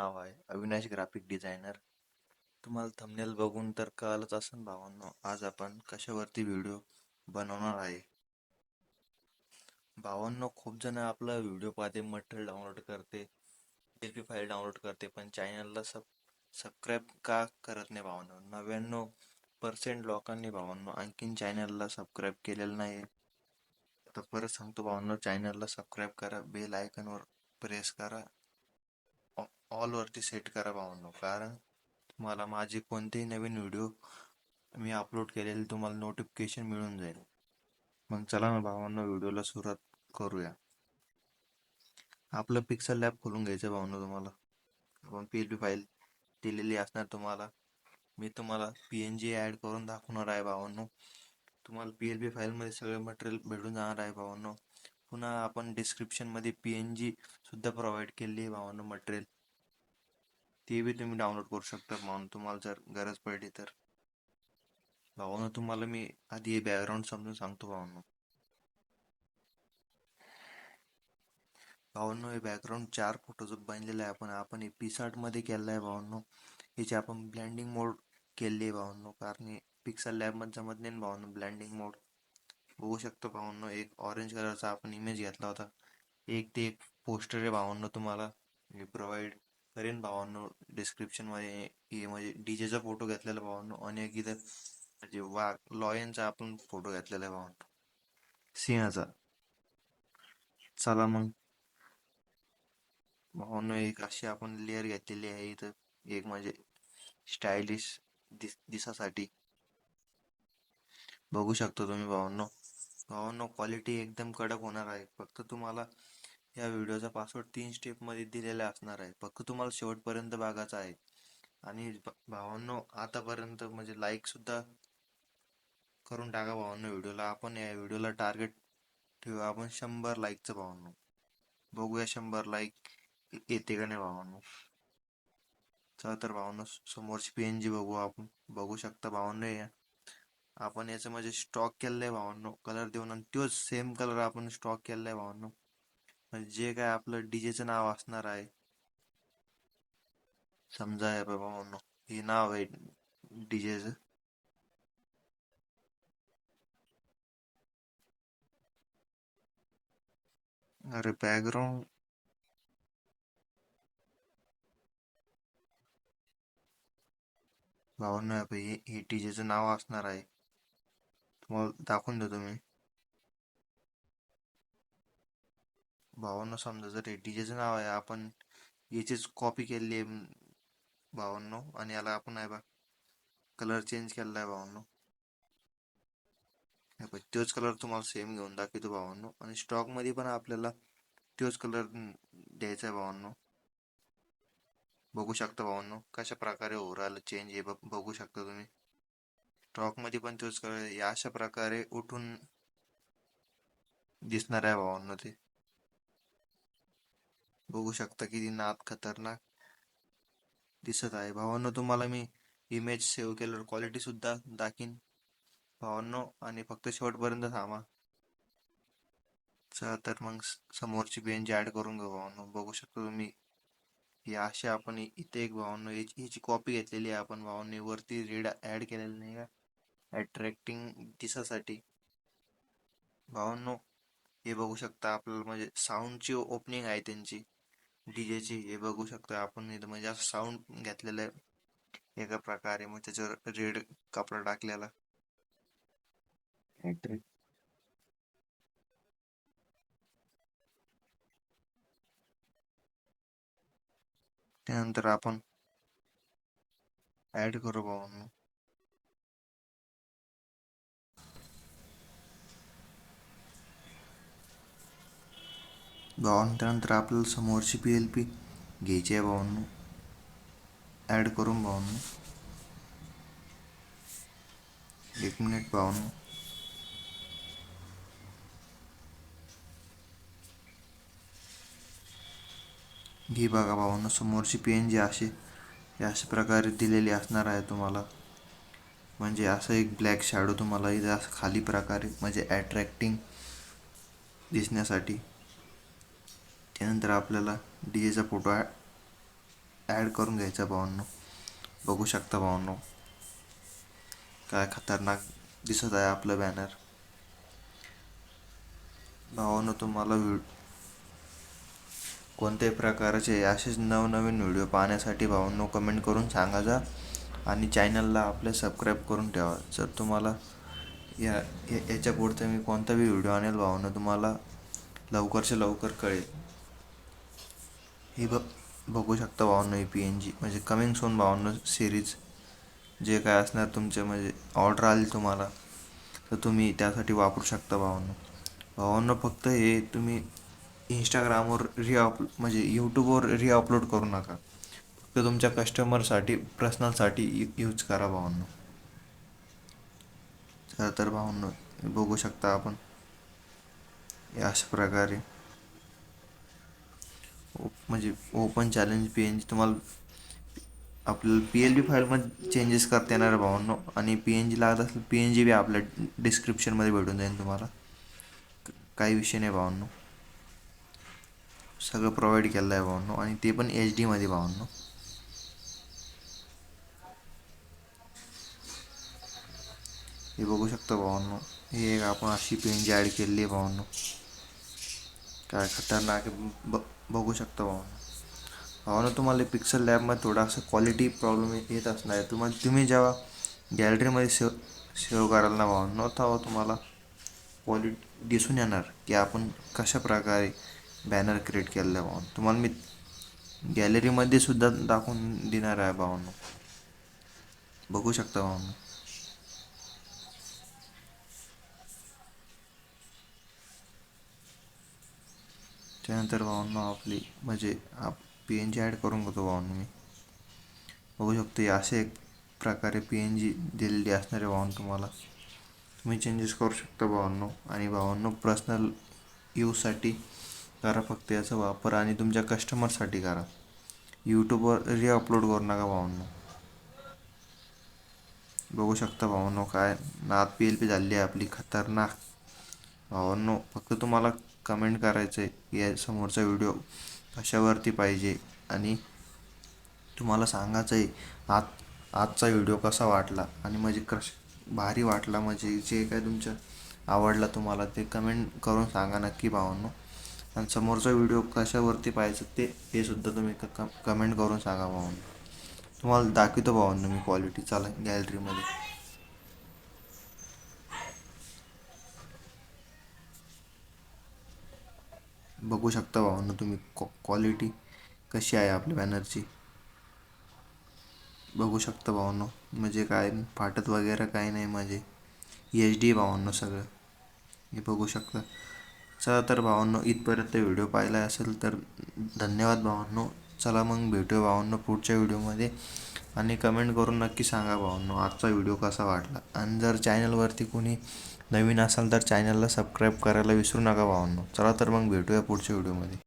नाव आहे. Avinash graphic designer तुम्हाला thumbnail बघून तर कळालंच असेल भावांनो. आज आपण कशावरती व्हिडिओ बनवणार आहे? भावांनो खूप जण आपला व्हिडिओ पाहते मटेरियल डाउनलोड करते एल पी फाईल डाउनलोड करते पण चॅनलला सब सबस्क्राईब का करत नाही भावांनो? नव्याण्णव पर्सेंट लोकांनी भावांनो आणखीन चॅनलला सबस्क्राईब केलेलं नाही आता परत सांगतो भावांनो चॅनलला सबस्क्राईब करा बेल आयकनवर प्रेस करा. ऑल वरती सेट करा भावांनो. कारण तुम्हाला माझे कोणतेही नवीन व्हिडिओ मी अपलोड केलेले तुम्हाला नोटिफिकेशन मिळून जाईल. मग चला ना भावांनो व्हिडिओला सुरुवात करूया. आपलं पिक्सल लॅब खोलून घ्यायचं भावांनो तुम्हाला. आपण पी एल पी फाईल दिलेली असणार तुम्हाला. मी तुम्हाला पी एन जी ॲड करून दाखवणार आहे भावांनो. तुम्हाला पी एल पी फाईलमध्ये सगळे मटेरियल भेटून जाणार आहे भावांनो. पुन्हा आपण डिस्क्रिप्शनमध्ये पी एन जी सुद्धा प्रोव्हाइड केली आहे भावांनो मटेरियल ते बी तुम्ही डाउनलोड करू शकता. म्हणून तुम्हाला जर गरज पडली तर. भावांनो तुम्हाला मी आधी हे बॅकग्राऊंड समजून सांगतो भावांनो. भावांनो हे बॅकग्राऊंड चार फोटोचं बनलेलं आहे. आपण आपण हे पिसार्टमध्ये केलं आहे भावांनो. याची आपण ब्लँडिंग मोड केली आहे भावांनो. कारण पिक्सल लॅबमध्ये जमत नाही भावांनो. ब्लँडिंग मोड बघू शकतो भावांनो एक ऑरेंज कलरचा आपण इमेज घेतला होता. एक ते एक पोस्टर आहे भावांनो तुम्हाला. प्रोव्हाइड करेन भावांनो डिस्क्रिप्शनमध्ये. हे म्हणजे डीजेचा फोटो घेतलेला भावांनो. आणि एक इथं म्हणजे वाघ लॉयनचा आपण फोटो घेतलेला आहे भावांनो. सिंहाचा. चला मग. भावांनो एक अशी आपण लेअर घेतलेली आहे इथं. एक म्हणजे स्टायलिश दिस दिसासाठी. बघू शकता तुम्ही भावांनो. भावांनो क्वालिटी एकदम कडक होणार आहे. फक्त तुम्हाला या व्हिडिओचा पासवर्ड तीन स्टेपमध्ये दिलेला असणार आहे. फक्त तुम्हाला शेवटपर्यंत बघायचा आहे. आणि भावांनो आतापर्यंत म्हणजे लाईक सुद्धा करून टाका भावांनो व्हिडिओला. आपण या व्हिडिओला टार्गेट ठेवू. आपण शंभर लाईकचं भावांनो. बघूया शंभर लाईक येते का नाही भावांनो. चला तर भावांनो समोरची पीएनजी बघू आपण. बघू शकता भावांनो या आपण याचं म्हणजे स्टॉक केलेलं आहे भावांनो. कलर देऊन आणि तोच सेम कलर आपण स्टॉक केलेला आहे भावांनो. म्हणजे जे काय आपलं डीजेचं नाव असणार आहे. समजा हे बाबा भावांनो हे नाव आहे डीजेचं. अरे बॅकग्राऊंड भावांनो हे बघा, हे नाव असणार आहे. तुम्हाला दाखवून देतो मी. भावांनो समजा जर हे डीजेचं नाव आहे आपण याचीच कॉपी केली आहे भावांनो आणि याला आपण आहे बा कलर चेंज केलेला आहे भावांनो. तोच कलर तुम्हाला सेम घेऊन दाखवतो भावांनो. आणि स्टॉकमध्ये पण आपल्याला तोच कलर द्यायचा आहे भावांनो. बघू शकता भावांनो कशा प्रकारे होऊ चेंज हे बघ- बघू शकता तुम्ही. स्टॉकमध्ये पण तोच कलर या अशा प्रकारे उठून दिसणार आहे भावांनो ते. बघू शकता किती नाद खतरनाक दिसत आहे. भावांनो तुम्हाला मी इमेज सेव्ह केल्यावर क्वालिटी सुद्धा दाखीन भावांनो आणि फक्त शेवटपर्यंत थांबा. चला तर मग समोरची बेंच ऍड करून घेऊ भावांनो. बघू शकता तुम्ही हे अशा आपण इथे एक भावांनो याची कॉपी घेतलेली आहे आपण. भावांनी वरती रेड ऍड केलेलं नाही का? अट्रॅक्टिंग दिसासाठी. भावांनो हे बघू शकता आपल्याला म्हणजे साऊंडची ओपनिंग आहे त्यांची. डीजेची हे बघू शकता आपण. इथं म्हणजे असं साऊंड घेतलेलं आहे. एका प्रकारे मग त्याच्यावर रेड कपडा टाकलेला. त्यानंतर आपण ऍड करू भावांनो भावांनो त्यानंतर आपल्याला समोरची पी एल पी घ्यायची आहे भावांनो. ॲड करून भावांनो. एक मिनिट भावांनो. घे बघा भावांनो समोरची पी एन जी असे हे अशा प्रकारे दिलेली असणार आहे तुम्हाला. म्हणजे असं एक ब्लॅक शॅडो तुम्हाला इथे असं खाली प्रकारे म्हणजे अट्रॅक्टिंग दिसण्यासाठी. त्यानंतर आपल्याला डी एचा फोटो ॲड करून घ्यायचा भावांनो. बघू शकता भावांनो. काय खतरनाक दिसत आहे आपलं बॅनर भावांनो तुम्हाला व्हिड कोणत्याही प्रकारचे असेच नवनवीन व्हिडिओ पाहण्यासाठी भावांनो कमेंट करून सांगा जा. आणि चॅनलला आपले सबस्क्राईब करून ठेवा. जर तुम्हाला या या- याच्या पुढचं मी कोणता बी व्हिडिओ आणेल भावांनो तुम्हाला लवकरच्या लवकर कळेल. ही ब बघू शकता बावन्न ही पी एन जी म्हणजे कमिंग सोन बावन्न सिरीज जे काय असणार तुमचे म्हणजे ऑर्डर आली तुम्हाला तर तुम्ही त्यासाठी वापरू शकता भावांनो भावांनो फक्त हे तुम्ही इंस्टाग्रामवर रिअप म्हणजे यूट्यूबवर रिअपलोड करू नका. फक्त तुमच्या कस्टमरसाठी पर्सनलसाठी यूज करा भावांनो चला तर भावांनो बघू शकता आपण. अशा प्रकारे. म्हणजे open challenge P N G तुम्हाला आपल्याला पी एल बी फाईलमध्ये चेंजेस करता येणार आहे भावांनो. आणि पी एन जी लागत असेल पी एन जी बी आपल्या डिस्क्रिप्शनमध्ये भेटून जाईल तुम्हाला. काही विषय नाही भावांनो. सगळं प्रोव्हाइड केलं आहे भावांनो. आणि ते पण एच डीमध्ये भावांनो. हे बघू शकता भावांनो. हे एक आपण अशी पी एन जी ॲड केलेली आहे भावांनो. काय खतरनाक आहे. ब बघू शकता. भावांनो ना तुम्हाला पिक्सल लॅबमध्ये थोडासा क्वालिटी प्रॉब्लेम येत असणार आहे. तुम्हाला तुम्ही जेव्हा गॅलरीमध्ये सेव सेव कराल ना भावांनो तेव्हा तुम्हाला क्वालिटी दिसून येणार की आपण कशा प्रकारे बॅनर क्रिएट केलेलं आहे भावांनो. तुम्हाला मी गॅलरीमध्ये सुद्धा दाखवून देणार आहे भावांनो. बघू शकता भावांनो. त्यानंतर भावांनो आपली म्हणजे आप पी एन जी ॲड करून घेतो भावांनो मी. बघू शकतो असे एक प्रकारे पी एन जी दिलेली असणारे भावांनो तुम्हाला. तुम्ही चेंजेस करू शकता भावांनो. आणि भावांनो पर्सनल यूजसाठी करा फक्त याचा वापर आणि तुमच्या कस्टमरसाठी करा. यूट्यूबवर रिअपलोड करू नका भावांनो. बघू शकता भावांनो काय नात पी एल पी झाली आहे आपली खतरनाक. भावांनो फक्त तुम्हाला कमेंट करायचं आहे या समोरचा व्हिडिओ कशावरती पाहिजे? आणि तुम्हाला सांगायचं आहे आज आजचा व्हिडिओ कसा वाटला? आणि म्हणजे कश भारी वाटला म्हणजे जे काय तुमचं आवडला तुम्हाला ते कमेंट करून सांगा नक्की भावांनो. आणि समोरचा व्हिडिओ कशावरती पाहायचं ते हे सुद्धा तुम्ही क कमेंट करून सांगा भावांनो. तुम्हाला दाखवतो भावांनो मी क्वालिटी चला गॅलरीमध्ये बघू शकता भावांनो तुम्ही क्वालिटी कशी आहे आपल्या बॅनरची बघू शकता भावांनो म्हणजे काय फाटत वगैरे काही नाही म्हणजे एच डी भावांनो सगळं. हे बघू शकता. चला तर भावांनो इथपर्यंत व्हिडिओ पाहिला असेल तर धन्यवाद भावांनो. चला मग भेटूया भावांनो पुढच्या व्हिडिओमध्ये. आणि कमेंट करून नक्की सांगा भावांनो आजचा व्हिडिओ कसा वाटला. आणि जर चॅनलवरती कोणी नवीन असाल तर चॅनलला सबस्क्राईब करायला विसरू नका भावांनो. चला तर मग भेटूया पुढच्या व्हिडिओमध्ये